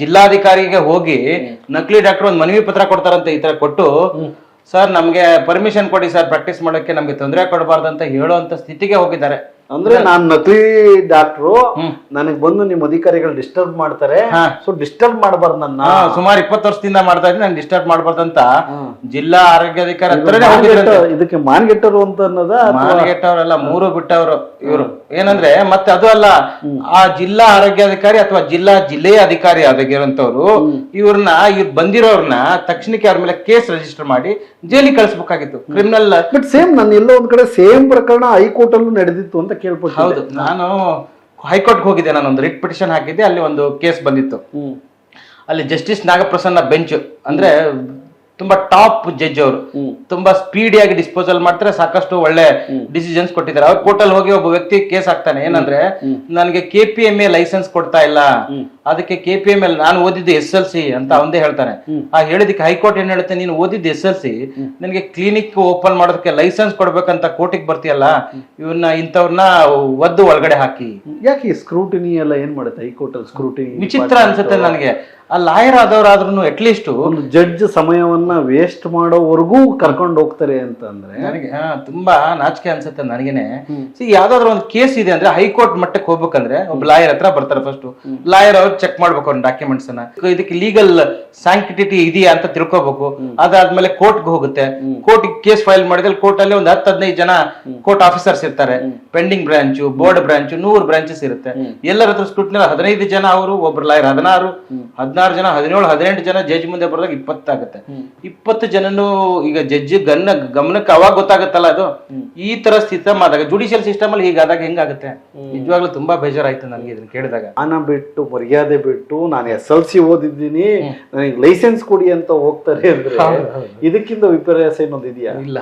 ಜಿಲ್ಲಾಧಿಕಾರಿಗೆ ಹೋಗಿ ನಕಲಿ ಡಾಕ್ಟರ್ ಒಂದು ಮನವಿ ಪತ್ರ ಕೊಡ್ತಾರಂತೆ ಈ ತರ ಕೊಟ್ಟು ಸರ್ ನಮ್ಗೆ ಪರ್ಮಿಷನ್ ಕೊಡಿ ಸರ್ ಪ್ರಾಕ್ಟೀಸ್ ಮಾಡೋಕೆ ನಮ್ಗೆ ತೊಂದರೆ ಕೊಡಬಾರ್ದು ಅಂತ ಹೇಳುವಂತ ಸ್ಥಿತಿಗೆ ಹೋಗಿದ್ದಾರೆ. ಅಂದ್ರೆ ನಾನ್ ನಕಲಿ ಡಾಕ್ಟ್ರು. ನನಗ್ ಬಂದು ನಿಮ್ ಅಧಿಕಾರಿಗಳು ಡಿಸ್ಟರ್ಬ್ ಮಾಡ್ತಾರೆ. ಸೊ ಡಿಸ್ಟರ್ಬ್ ಮಾಡಬಾರ್ದು ನನ್ನ. ಸುಮಾರು ಇಪ್ಪತ್ತು ವರ್ಷದಿಂದ ಮಾಡ್ತಾ ಇದ್ದೀನಿ ನಾನು ಡಿಸ್ಟರ್ಬ್ ಮಾಡಬಾರ್ದಂತ ಅಂತ. ಜಿಲ್ಲಾ ಆರೋಗ್ಯಾಧಿಕಾರಿ ಹೋಗಿದ್ರಂತೆ ಮಾನ್ಗೆಟ್ಟ- ಇದಕ್ಕೆ ಮಾನ್ಗೆಟ್ಟರು ಅಂತ ಅನ್ನೋದ ಮಾನಗೆಟ್ಟವರಲ್ಲ ಮೂರು ಬಿಟ್ಟವರು ಇವರು. ಏನಂದ್ರೆ ಮತ್ತೆ ಅದು ಅಲ್ಲ ಆ ಜಿಲ್ಲಾ ಆರೋಗ್ಯಾಧಿಕಾರಿ ಅಥವಾ ಜಿಲ್ಲಾ ಜಿಲ್ಲೆಯ ಅಧಿಕಾರಿ ಆಗಿರುವಂತವ್ರು ಇವ್ರನ್ನ ಇವ್ರು ಬಂದಿರೋರ್ನ ತಕ್ಷಣಕ್ಕೆ ಅವ್ರ ಮೇಲೆ ಕೇಸ್ ರಿಜಿಸ್ಟರ್ ಮಾಡಿ ಜೈಲಿಗೆ ಕಳಿಸ್ಬೇಕಾಗಿತ್ತು. ಕ್ರಿಮಿನಲ್ ಬಟ್ ಸೇಮ್ ನಾನು ಎಲ್ಲೋ ಒಂದ್ ಕಡೆ ಸೇಮ್ ಪ್ರಕರಣ ಹೈಕೋರ್ಟ್ ಅಲ್ಲೂ ನಡೆದಿತ್ತು ಅಂತ ಕೇಳ್ಪಟ್ಟಿದ್ದೆ. ಹೌದು ನಾನು ಹೈಕೋರ್ಟ್ಗೆ ಹೋಗಿದ್ದೆ ನಾನು ಒಂದು ರಿಟ್ ಪಿಟಿಷನ್ ಹಾಕಿದ್ದೆ ಅಲ್ಲಿ ಒಂದು ಕೇಸ್ ಬಂದಿತ್ತು. ಅಲ್ಲಿ ಜಸ್ಟಿಸ್ ನಾಗಪ್ರಸನ್ನ ಬೆಂಚ್ ಅಂದ್ರೆ ತುಂಬಾ ಟಾಪ್ ಜಡ್ಜ್ ಅವರು. ತುಂಬಾ ಸ್ಪೀಡಿಯಾಗಿ ಡಿಸ್ಪೋಸಲ್ ಮಾಡ್ತಾರೆ ಸಾಕಷ್ಟು ಒಳ್ಳೆ ಡಿಸಿಷನ್ಸ್ ಕೊಟ್ಟಿದ್ದಾರೆ. ಅವ್ರ ಕೋರ್ಟಲ್ ಹೋಗಿ ಒಬ್ಬ ವ್ಯಕ್ತಿ ಕೇಸ್ ಹಾಕ್ತಾನೆ. ಏನಂದ್ರೆ ನನಗೆ K P M A license ಕೊಡ್ತಾ ಇಲ್ಲ. ಅದಕ್ಕೆ ಕೆ ಪಿ ಎಂ ಎಲ್ ನಾನು ಓದಿದ್ದು ಎಸ್ ಎಲ್ ಸಿ ಅಂತ ಒಂದೇ ಹೇಳ್ತಾನೆ. ಆ ಹೇಳಿದಕ್ಕೆ ಹೈಕೋರ್ಟ್ ಏನ್ ಹೇಳುತ್ತೆ ನೀನು ಓದಿದ್ದು ಎಸ್ ಎಲ್ ಸಿ ನನಗೆ ಕ್ಲಿನಿಕ್ ಓಪನ್ ಮಾಡೋದಕ್ಕೆ ಲೈಸೆನ್ಸ್ ಕೊಡ್ಬೇಕಂತ ಕೋರ್ಟಿಗೆ ಬರ್ತೀಯಲ್ಲ ಇವನ್ನ ಇಂಥವ್ರನ್ನ ಒದ್ದು ಒಳಗಡೆ ಹಾಕಿ. ಯಾಕೆ ಸ್ಕ್ರೂಟಿನಿ ಎಲ್ಲ ಏನ್ ಮಾಡುತ್ತೆ? ಹೈಕೋರ್ಟ್ ಅಲ್ಲಿ ಸ್ಕ್ರೂಟಿನಿ ವಿಚಿತ್ರ ಅನ್ಸುತ್ತೆ ನನಗೆ. ಆ ಲಾಯರ್ ಆದವರಾದ್ರೂ ಅಟ್ಲೀಸ್ಟ್ ಒಂದು ಜಡ್ಜ್ ಸಮಯವನ್ನ ವೇಸ್ಟ್ ಮಾಡೋವರೆಗೂ ಕರ್ಕೊಂಡು ಹೋಗ್ತಾರೆ ಅಂತಂದ್ರೆ? ನನಗೆ ಹಾ, ತುಂಬಾ ನಾಚಿಕೆ ಅನ್ಸುತ್ತೆ ನನಗೇನೆ. ಸಿ ಯಾವ್ದಾದ್ರು ಒಂದು ಕೇಸ್ ಇದೆ ಅಂದ್ರೆ ಹೈಕೋರ್ಟ್ ಮಟ್ಟಕ್ಕೆ ಹೋಗ್ಬೇಕಂದ್ರೆ ಒಬ್ಬ ಲಾಯರ್ ಹತ್ರ ಬರ್ತಾರೆ ಫಸ್ಟ್ ಲಾಯರ್ ಅವ್ರು ಚೆಕ್ ಮಾಡ್ಬೇಕು ಅವ್ರ ಡಾಕ್ಯುಮೆಂಟ್ಸ್ ಅನ್ನ. ಇದಕ್ಕೆ ಲೀಗಲ್ ಸ್ಯಾಂಕ್ಟಿಟಿ ಇದೆಯಾ ಅಂತ ತಿಳ್ಕೊಬೇಕು. ಅದಾದ್ಮೇಲೆ ಕೋರ್ಟ್ಗೆ ಹೋಗುತ್ತೆ. ಕೋರ್ಟ್ ಕೇಸ್ ಫೈಲ್ ಮಾಡಿದ್ರೆ ಕೋರ್ಟ್ ಅಲ್ಲಿ ಒಂದು ಹತ್ತು ಹದಿನೈದು ಜನ ಕೋರ್ಟ್ ಆಫೀಸರ್ಸ್ ಇರ್ತಾರೆ. ಪೆಂಡಿಂಗ್ ಬ್ರಾಂಚು ಬೋರ್ಡ್ ಬ್ರಾಂಚು ನೂರು ಬ್ರಾಂಚಸ್ ಇರುತ್ತೆ. ಎಲ್ಲರ ಹತ್ರ ಸ್ಕ್ರೂಟ್ನಿ ಹದಿನೈದು ಜನ ಅವರು ಒಬ್ರು ಲಾಯರ್ ಹದಿನಾರು ಹದಿನಾರು ಜನ ಹದಿನೇಳು ಹದಿನೆಂಟು ಜನ ಜಡ್ಜ್ ಮುಂದೆ ಬರೋದಾಗ ಇಪ್ಪತ್ತಾಗುತ್ತೆ ಇಪ್ಪತ್ತು ಜನನು ಈಗ ಜಡ್ಜ್ ಗನ್ನ ಗಮನಕ್ಕೆ ಅವಾಗ ಗೊತ್ತಾಗುತ್ತಲ್ಲ ಅದು? ಈ ತರ ಸಿಸ್ಟಮ್ ಆದಾಗ ಜುಡಿಷಿಯಲ್ ಸಿಸ್ಟಮ್ ಅಲ್ಲಿ ಹೀಗಾದಾಗ ಹೆಂಗಾಗುತ್ತೆ? ನಿಜವಾಗ್ಲೂ ತುಂಬಾ ಬೇಜಾರಾಯ್ತು ನನಗೆ ಇದನ್ನ ಕೇಳಿದಾಗ. ಮಾನ ಬಿಟ್ಟು ಮರ್ಯಾದೆ ಬಿಟ್ಟು ನಾನು ಎಸ್ ಎಲ್ ಸಿ ಓದಿದ್ದೀನಿ ನನಗೆ ಲೈಸೆನ್ಸ್ ಕೊಡಿ ಅಂತ ಹೋಗ್ತಾರೆ ಅಂದ್ರೆ ಇದಕ್ಕಿಂತ ವಿಪರ್ಯಾಸ ಏನೊಂದು ಇದೆಯಾ? ಇಲ್ಲ.